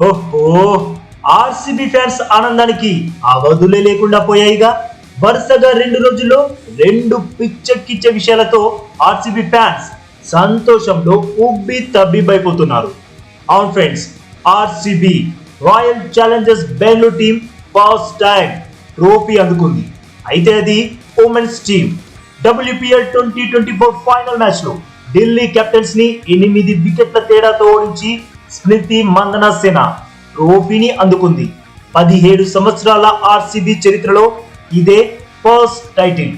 ఓహో RCB fans ఆనందానికి అవధులే లేకుండా పోయాయిగా. వరుసగా రెండు రోజుల్లో రెండు పిచ్చెక్కిచ్చే విషయాలతో ఆర్సీబీ ఫ్యాన్స్ సంతోషంలో ఉబ్బి తబ్బిబ్బైపోతున్నారు. అవును friends RCB royal challengers Bengaluru team first time trophy అందుకుంది. అయితే అది women's team. WPL twenty twenty four final మ్యాచ్లో ఢిల్లీ కెప్టెన్స్ని ఎనిమిది వికెట్ల తేడాతో ఓడించి స్మృతి మందన సేన ట్రోఫీని అందుకుంది. పదిహేడు సంవత్సరాల ఆర్సీబీ చరిత్రలో ఇదే ఫస్ట్ టైటిల్.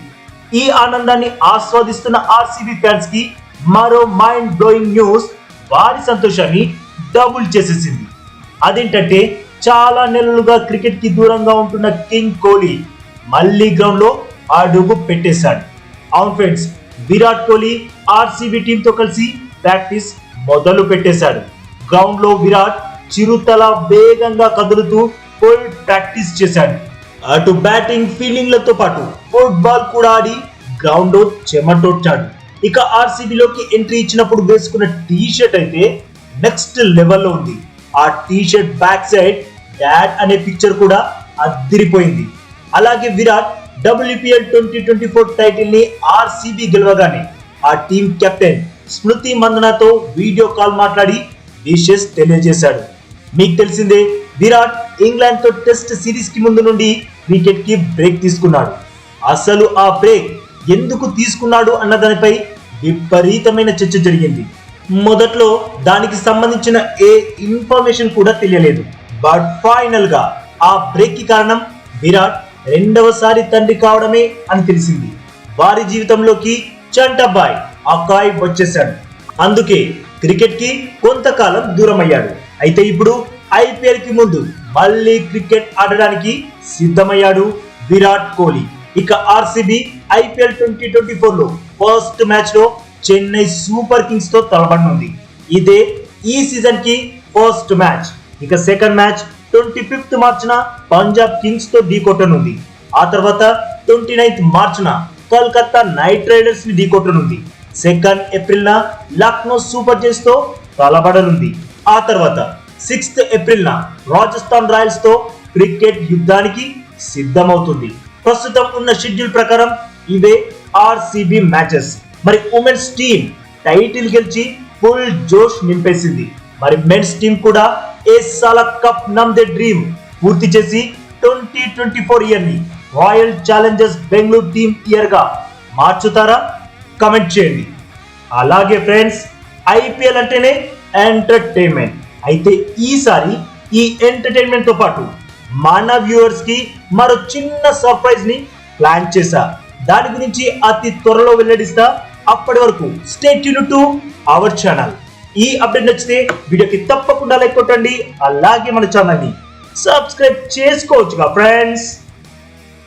ఈ ఆనందాన్ని ఆస్వాదిస్తున్న ఆర్సీబీ ఫ్యాన్స్కి మరో మైండ్ బ్లోయింగ్ న్యూస్ వారి సంతోషాన్ని డబుల్ చేసేసింది. అదేంటంటే చాలా నెలలుగా క్రికెట్కి దూరంగా ఉంటున్న కింగ్ కోహ్లీ మళ్ళీ గ్రౌండ్లో అడుగు పెట్టేశాడు. అవును ఫ్రెండ్స్ విరాట్ కోహ్లీ ఆర్సీబీ టీంతో కలిసి ప్రాక్టీస్ మొదలు పెట్టేశాడు గ్రౌండ్లో విరాట్ చిరుతల వేగంగా కదులుతూ ఫుల్ ప్రాక్టీస్ చేశాడు. అటు బ్యాటింగ్ ఫీల్డింగ్లతో పాటు ఫుట్బాల్ కూడా ఆడి గ్రౌండ్లో చెమటొచ్చాడు. ఇక ఆర్సీబీలోకి ఎంట్రీ ఇచ్చినప్పుడు వేసుకున్న టీ షర్ట్ అయితే నెక్స్ట్ లెవెల్లో ఉంది. ఆ T shirt back side dad అనే పిక్చర్ కూడా అద్దిరిపోయింది. అలాగే Virat WPL twenty twenty four టైటిల్ని RCB గెలవగానే ఆ టీం కెప్టెన్ స్మృతి మందనతో వీడియో కాల్ మాట్లాడి విషెస్ తెలియజేశాడు. మీకు తెలిసిందే విరాట్ ఇంగ్లాండ్తో టెస్ట్ సిరీస్కి ముందు నుండి వికెట్కి బ్రేక్ తీసుకున్నాడు. అసలు ఆ బ్రేక్ ఎందుకు తీసుకున్నాడు అన్న దానిపై విపరీతమైన చర్చ జరిగింది. మొదట్లో దానికి సంబంధించిన ఏ ఇన్ఫర్మేషన్ కూడా తెలియలేదు. బట్ ఫైనల్గా ఆ బ్రేక్కి కారణం విరాట్ రెండవసారి తండ్రి కావడమే అని తెలిసింది. వారి జీవితంలోకి చంటబ్బాయ్ అకాయ్ వచ్చేశాడు. అందుకే క్రికెట్కి కొంతకాలం దూరం అయ్యాడు అయితే ఇప్పుడు ఐపీఎల్కి ముందు మళ్ళీ క్రికెట్ ఆడడానికి సిద్ధమయ్యాడు విరాట్ కోహ్లీ. ఇక ఆర్సీబీ ఐపీఎల్ ట్వంటీ ట్వంటీ ఫోర్లో ఫస్ట్ మ్యాచ్లో చెన్నై సూపర్ కింగ్స్తో తలపడనుంది. ఇదే ఈ సీజన్కి ఫస్ట్ మ్యాచ్. ఇక సెకండ్ మ్యాచ్ ట్వంటీ ఫిఫ్త్ మార్చిన పంజాబ్ కింగ్స్తో ఢీకొట్టనుంది ఆ తర్వాత ట్వంటీ నైన్త్ మార్చిన కోల్కతా నైట్ రైడర్స్ని ఢీకొట్టనుంది సెకండ్ ఏప్రిల్న లక్నో సూపర్ జెట్స్తో తలబడనుంది. ఆ తర్వాత సిక్స్త్ ఏప్రిల్న రాజస్థాన్ రాయల్స్తో క్రికెట్ యుద్ధానికి సిద్ధమవుతుంది. ప్రస్తుతం ఉన్న షెడ్యూల్ ప్రకారం ఇవే ఆర్సీబీ మ్యాచెస్. మరి ఉమెన్స్ టీం టైటిల్ గెలిచి ఫుల్ జోష్ నింపేసింది. మరి మెన్స్ టీం కూడా ఏ సాల కప్ నమ్ దే డ్రీమ్ పూర్తి చేసి ట్వంటీ ట్వంటీ ఫోర్ ఇయర్ని రాయల్ ఛాలెంజర్స్ బెంగళూరు టీం ఇయర్గా మార్చుతారా? కమెంట్ చేయండి. అలాగే ఫ్రెండ్స్ ఐపీఎల్ అంటేనే ఎంటర్టైన్మెంట్ అయితే ఈసారి ఈ ఎంటర్టైన్మెంట్తో పాటు మన వ్యూవర్స్కి మరో చిన్న సర్ప్రైజ్ని ప్లాన్ చేశా. దాని గురించి అతి త్వరలో వెల్లడిస్తా. అప్పటి వరకు టు అవర్ ఛానల్ ఈ అప్డేట్ నచ్చితే వీడియోకి తప్పకుండా లైక్ కొట్టండి. అలాగే మన ఛానల్ని సబ్స్క్రైబ్ చేసుకోవచ్చుగా ఫ్రెండ్స్